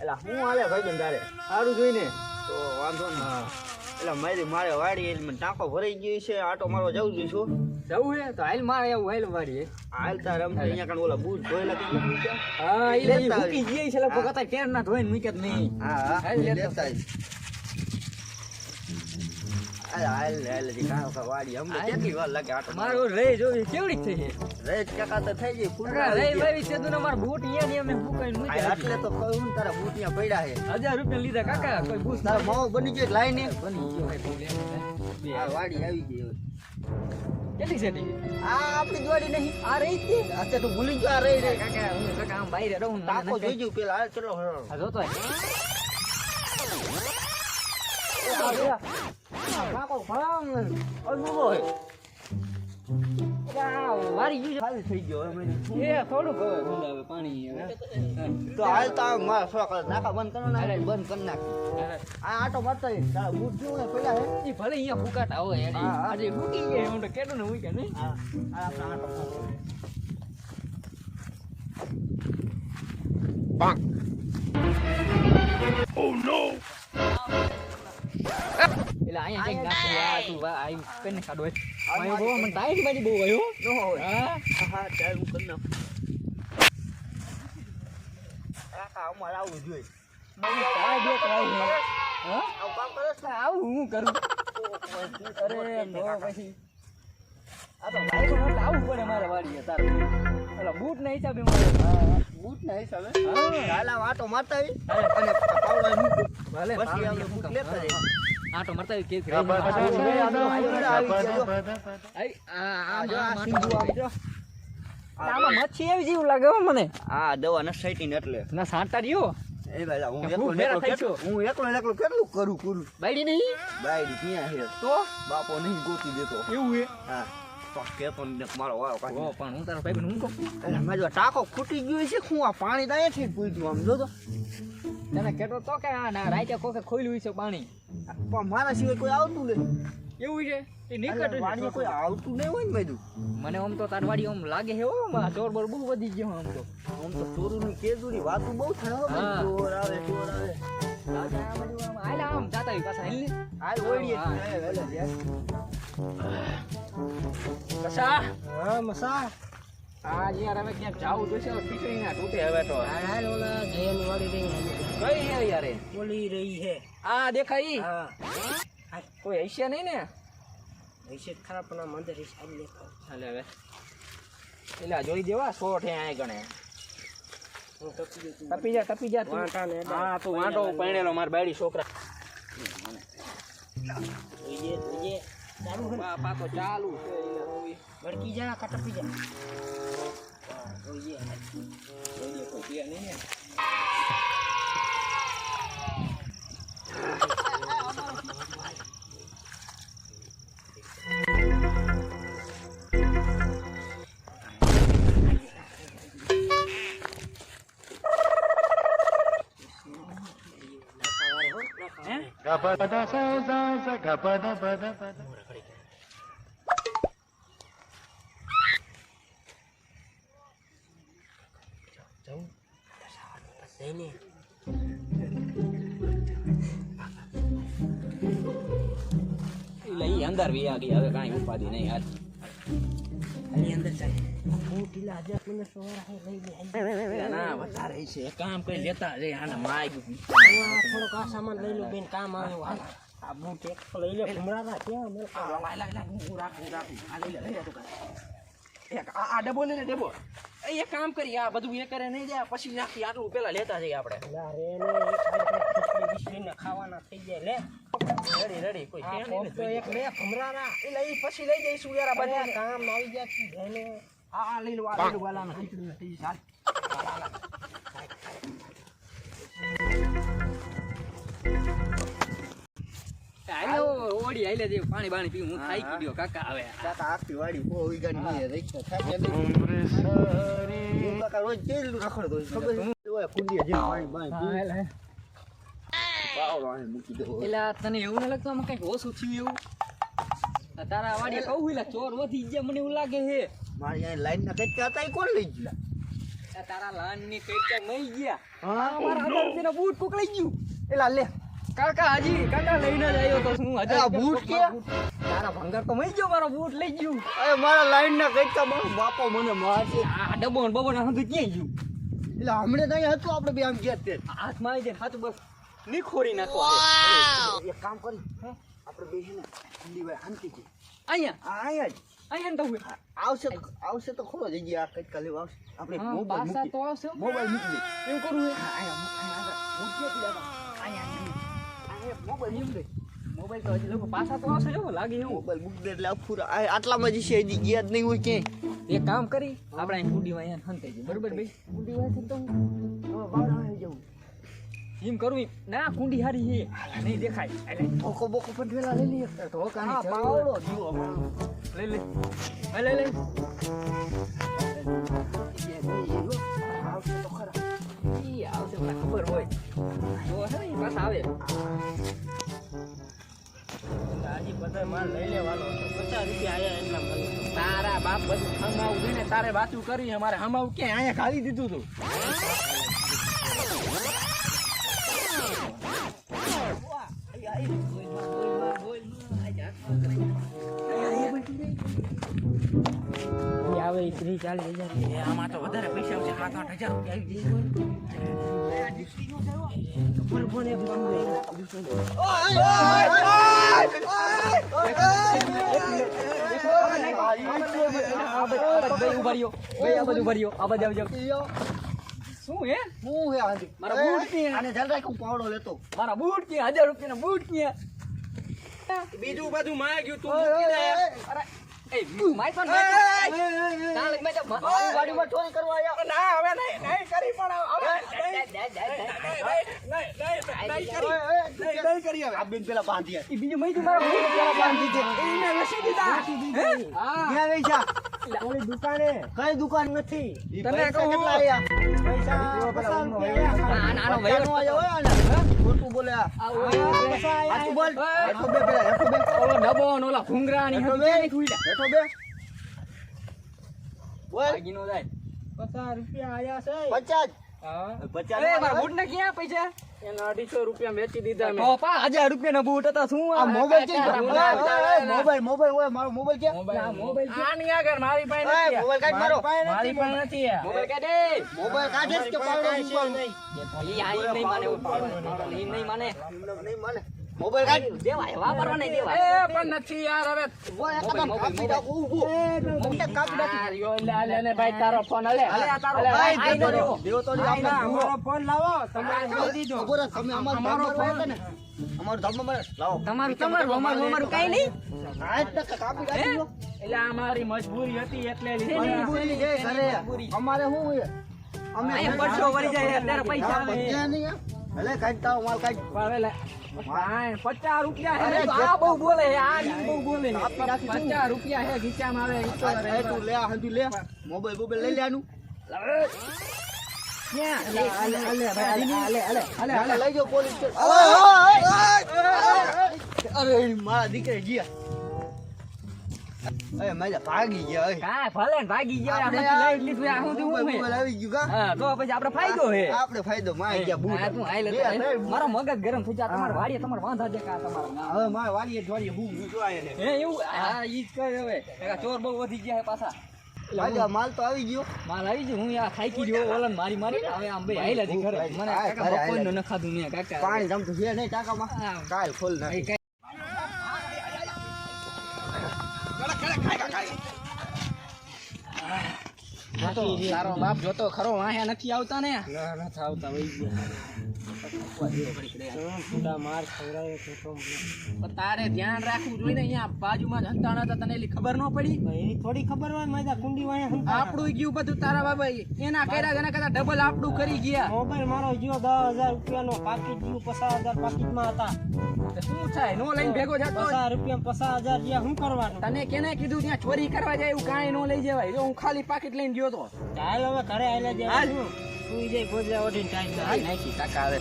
એટલે હું હાલે ભાઈ તારે સારું જોઈને. તો વાંધો ને એટલે મારી મારે વાડી એટલે મને ટાંકો ભરાઈ ગયો છે આટો મારવા જવું જોઈએ છું જવું હે? તો હાલ મારે એવું હાલ વાળી હાલ તાર રમતા અહીંયા કાંઈ ઓલા બૂટ ધોયેલા? હા એ મૂકી જઈએ છે લગભગ અત્યારે કેર ના ધોઈને મૂક્યા જ નહીં. હા હા. હાલ લેતા લેતા આવીશ. હાલ હાલ હાલ હજી કાંઈ વખત વાડી અમને હાલ. કેટલી વાર લાગે આટો મારો રહી જોવી કેવડી થઈ છે રેત ટકા તો થઈ જાય ફૂલ રહી વાવી છે તું મારા બૂટ અહીંયા ને અમે ફૂકાઈને મૂક્યા એટલે તો કહું ને તારા બૂટ અહીંયા પડ્યા છે. હજાર રૂપિયા લીધા કાકા કોઈ બૂસ તારો માવો બની ગયો લાઈને બની ગયો આ વાડી આવી ગઈ કેટલી છે આ આપણી જોડી નહીં આ રહી છે. અત્યારે તો ભૂલી ગયો આ રહી રહી. કાકા હું કાકા આમ બહાર રહું મને ગયું પેલા. આ જોતો હોય. ભરાવો હોય. બંધ કરો ને અરે. બંધ કરી નાખ અરે, આ આટો મારતા હોય. તારા બૂટ જેવું ને પેલા હે ઈ ભલે અહીંયા ફૂકાતા હોય એટલે અહીંયા કંઈક નાખી આ તું વા આઈ કરીને ખાડો. આયો બહુ મને ટાઈટ બાજી બહુ આવ્યો ન હોય. હા હા, હા, ચાલ હું કરી નાખું. કાકા, અમારે આવું જોઈએ. મને તારે બે કરાવી છે. હા આવું કામ કરે છે? આવું હું કરું અરે કાકા? પછી આ તો ભાઈ એટલે આવું પડે મારે વાડીએ તારે ઓલા બૂટ ના હિસાબે મારે હા, બૂટના હિસાબે? હા હાલ આટો મારતા આવી. અને પાવડો મૂકો. ભલે પછી આપણે. બૂટ લેતા જઈએ. આટો મરતા કે આમ મચ્છી એવી જેવું લાગે હો મને. આ દવા ન સાઈટી ને એટલે. ના સાંટા રહ્યો. એ ભાઈ હું એકલો હું એકલો હું એકલો કેટલું કરું કરું? બાયડી નહીં? બાયડી ક્યાં છે? તો? બાપો નહીં ગોતી દેતો. એવું હે? હા. તો પણ ને મારો વારો કાઢો પણ હું તારો ભાઈ હું કહું? મારો જો ટાંકો ફૂટી ગયો છે હું આ પાણી દાય અહીંયાથી પૂછ્યું આમ જોતો તને કેતો તો કે આ ના રાઈતે કોકે ખોલ્યું છે પાણી. પણ મારા સિવાય કોઈ આવતું નહીં એવું છે? એ નીકળતું વાડીએ કોઈ આવતું નહીં હોય ને બધું મને આમ તો તારવાડી આમ લાગે છે હો માં ચોર બોર બહુ વધી ગયો આમ તો. આમ તો ચોરુની કેજુરી વાતું બહુ થાય હો ચોર આવે ચોર આવે. આ કસા યાર વાળી રહી હે યાર દેખાય હા કોઈ હશે નહીં ને વિશે ખરાબ પણ મંદિર હાલે હવે એલા જોઈ દેવા, સો ઠે આય ગણે. તપી જા ટપી જા તું. વાંટા ને હા તું વાંટો પરણેલો માર બાયડી છોકરા. જોઈએ જોઈએ ચાલુ તો ચાલુ છે. ભડકી જા કા જા. જોઈએ જોઈએ કોઈ છે નહીં અંદર વી આ ગઈ હવે કાંઈ ઉપાધિ નહીં હાલ આની અંદર ચાલ ના વધારે છે કામ કરી લેતા જઈ આને માય થોડોક આ સામાન લઈ લો બેન કામ આવે હાલ આ બૂટ લઈ લે ભમરાના ક્યાં મેં લાય એક આ ડબો ને ડબ્બો એ કામ કરી આ બધું એ કરે નહીં જાય પછી નાખી આટલું પેલા લેતા જઈએ આપણે ખાવાના થઈ જાય લે રેડી રેડી કોઈ એક લે ભમરાના એટલે લઈ પછી લઈ જઈશું યાર બધા કામ આવી ગયા છે આ પાણી પીવું હું ખાઈ ગયો કાકા આવે વાડી બહુ વીઘાની નહીં. મૂકી દેવો એલા તને એવું ના લાગતું આમાં કંઈક ઓછું થયું એવું તારા વાડી કહું ચોર વધી ગયા, મને એવું લાગે છે મારી અહીં લાઈન ના કઈ હતા એ કોણ લઈ ગયું? લાઈન તારા કઈ કંઈક મઈ ગયા. હા? મારા હજાર રૂપિયાનો બૂટ કોકડાઈ ગયું. એલા લે. કાકા હજી કાકા લઈને જ આવ્યો તો શું? હજાર રૂપિયા બૂટ કે? તારા ભંગર તો મઈ ગયો મારો બૂટ લઈ ગયું. અરે મારા લાઈન ના કંઈક મારો બાપો મને મારશે. આ ડબોન બબોન ના ક્યાં ગયું? એટલે હમણાં તો અહીંયા હતું આપણે બે આમ ગયા તે. હાથમાં આવી જાય હાથ બસ. નીખોરી નાખો એક કામ કરી. આપણે બે છે ને ઠંડી ભાઈ શાંતિ કે અહીંયા અહીંયા જ. અહીંયા તો આવશે આવશે તો ખરો જગ્યા કંઈક કાલે આવશે. આપણે મોબાઈલ મૂકી તો આવશે. મોબાઈલ મૂકી એવું જ મોબાઈલ મોબાઈલ તો હજી લોકો પાછા તો આવશે એવું લાગે એવું. મોબાઈલ મૂકી દે એટલે અફુર આ- આટલામાં જ છે હજી ગયા જ નહીં હોય ક્યાંય. એક કામ કરી આપણે અહીં કુડીમાં અહીંયા જઈએ. બરોબર ભાઈ? તો આવી જાઉં. એમ કરવું ના કુંડી હારી હે. નહીં દેખાય. એટલે ધોકો બોકો પણ પેલા લઈ લઈએ. ધોકાની જરૂર પાવડો. જુઓ લઈ લે. લઈ લે. આવશે તો ખરા ઈ આવશે મને ખબર હોય. જો હે ને પાછા આવે. હજી બધા માલ લઈ લેવાનો પચાસ રૂપિયા એટલા માલ. તારા બાપ બધું હમાવું ને તારે વાતું કરી અમારે હમાવું ક્યાં અહીંયા ખાલી દીધું તું. ત્રીસ ચાલીસ હજાર આમાં તો આઠ હજાર રૂપિયા આવી જશે ખબર પડે એમ શું હે? હું હે હાજી? મારા બૂટ ને. આને જલ રાખ પાવડો લેતો. મારા બૂટ ક્યાં? હજાર રૂપિયાના બૂટ ક્યાં? બીજું બધું માં ગયું તું મૂકી દે. અરે એ માય પણ ચાલ મેં તો ગાડીમાં ચોરી કરવા આયા ના હવે નહીં નહીં કરી પણ હવે નહીં. કરી. હવે. આ બેન પેલા બાંધી ઈ બીજું મય તું મારા બૂટ પેલા બાંધી દે એને વેચી દીધા. હા? ક્યાં લઈ ઓલી દુકાને. કઈ દુકાન નથી? તમે કેટલા આયા પૈસા પચાસ રૂપિયા આયા છે. પચાસ. પચાસ એ મારા બૂટ ને ક્યાં પૈસા? એના અઢીસો રૂપિયા વેચી દીધા મેં. તો પા હજાર રૂપિયા બૂટ હતા મોબાઈલ મોબાઈલ મોબાઈલ દેવાય મોબાઈલ મોબાઈલ મોબાઈલ કાઢ. મોબાઈલ મોબાઈલ આ ઈ નહીં મોબાઈલ દેવાય એ પણ નથી યાર હવે ઊભું. મોબાઈલ કાપી નાખું. યો લે, લે, લે, ભાઈ તારો ફોન હલે અલે, આ તારો ભાઈ દેવો, દેવો. તો આપણે. અમારો ફોન લાવો તમારે લઈ દીજો ખબર તમે અમારો ફોન. ને, અમારો ધમ લાવો. તમારું તમારું અમારું અમારું કઈ નહીં આ જ કાપી નાખી એટલે અમારી મજબૂરી હતી એટલે. મજબૂરી છે ઘરે. અમારે શું અમે પડશો વળી જાય અત્યારે પૈસા નહીં, હા. કાઈ તારો માલ કાઈ પાવે લે, પચાસ રૂપિયા હે આ બહુ બોલે આ બહુ બોલે છે. કાપી નાખી તું. પચાસ રૂપિયા હે ગીચામાં આવે ઈ તો લે, આ લે. મોબાઈલ બોબાઈલ લઈ લે આનું. ક્યાં? અલે, અલે, ભાઈ, અલે, અલે, અલે, અલે, અલે. લઈ જાઓ પોલીસ સ્ટેશન. અરે મારા દીકરા ગયા અરે મારા ભાગી ગયા. કાંઈ ભલે ને ભાગી ગયા આપણે લઈ લીધું આ હે? બોબાઈલ આવી ગયું કા? હા તો પછી આપણે ફાયદો હે આપણે ફાયદો માં ગયા બૂટ. હા, તું હાલ લે, મારો મગજ ગરમ થઈ જાય તમારે વાડીએ તમારે વાંધા છે કા તમારે હવે મારે વાડીએ જ વાડીએ બૂટ મૂકવા આયા ને. હે એવું હા ઈ જ કરે હવે કાકા ચોર બહુ વધી ગયા હે પાછા વાડીએ માલ તો આવી ગયો માલ આવી ગયો હું આ ખાઈ ગયો ઓલન મારી મારી ને હવે આમ બે હાઈલા જી ઘરે મને હા, કાકા બપોરનું હાયલા. નખાધું ને કાકા પાણી જમતું છે નહીં ટાંકામાં માં કાલ ખોલ નાખ કઈ- તારો બાપ જોતો ખરો વાહે નથી આવતા ને. ના, નથી આવતા, તો તો. પણ તારે ધ્યાન રાખવું જોઈએ ને અહીંયા બાજુમાં હંતાણા હતા તને એટલી ખબર ન પડી? એની થોડી ખબર હોય મારા કુંડી વાળા આપણું ગયું બધું તારા બાબા એના કર્યા એના કરતા ડબલ આપણું કરી ગયા. મોબાઈલ મારો ગયો દસ હજાર રૂપિયાનો પાકીટ ગયું પચાસ હજાર પાકીટમાં હતા. તો શું થાય? નો લઈને ભેગો જતો પચાસ રૂપિયા પચાસ હજાર શું કરવાનું? તને કેને કીધું ત્યાં ચોરી કરવા જાય એવું કાંઈ ન લઈ જવાય. જો હું ખાલી પાકીટ લઈને ગયો તો. ચાલ હવે ઘરે આવેલા. જાય સુઈ જાય ગોદરા ઓઢીને ટાઈમ નાખી. કાકા આવે